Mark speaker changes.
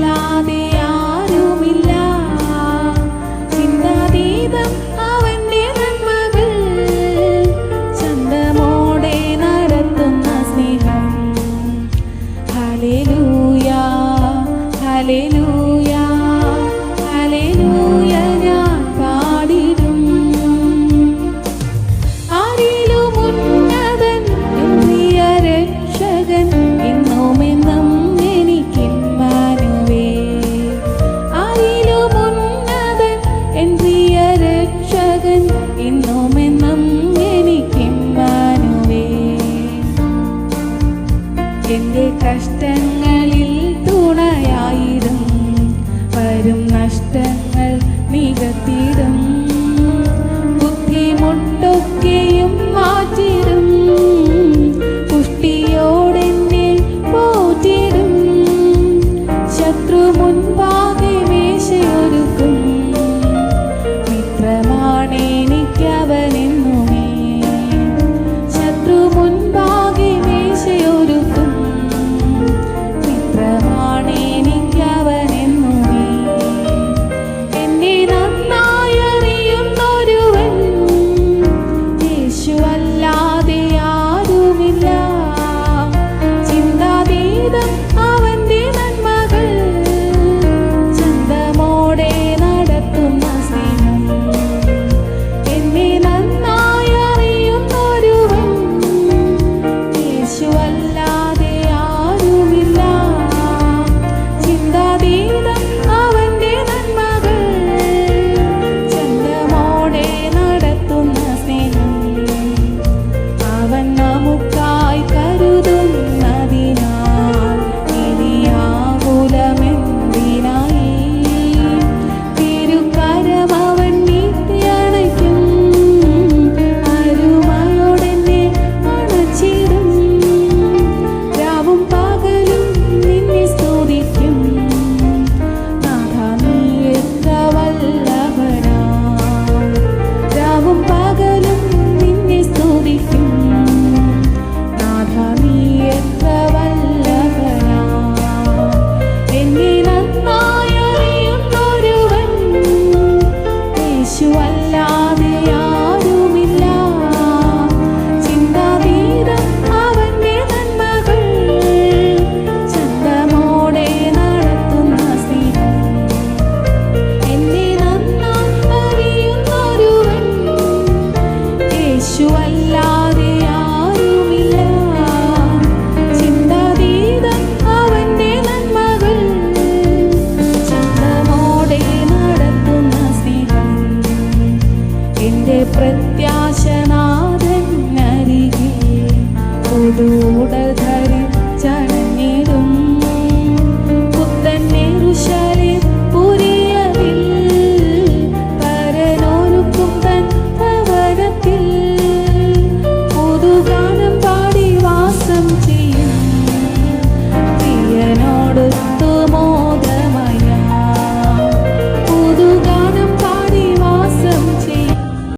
Speaker 1: love it. എന്റെ കഷ്ടങ്ങളിൽ തുണയായിരും വരും നഷ്ടങ്ങൾ നികത്തിടും. me.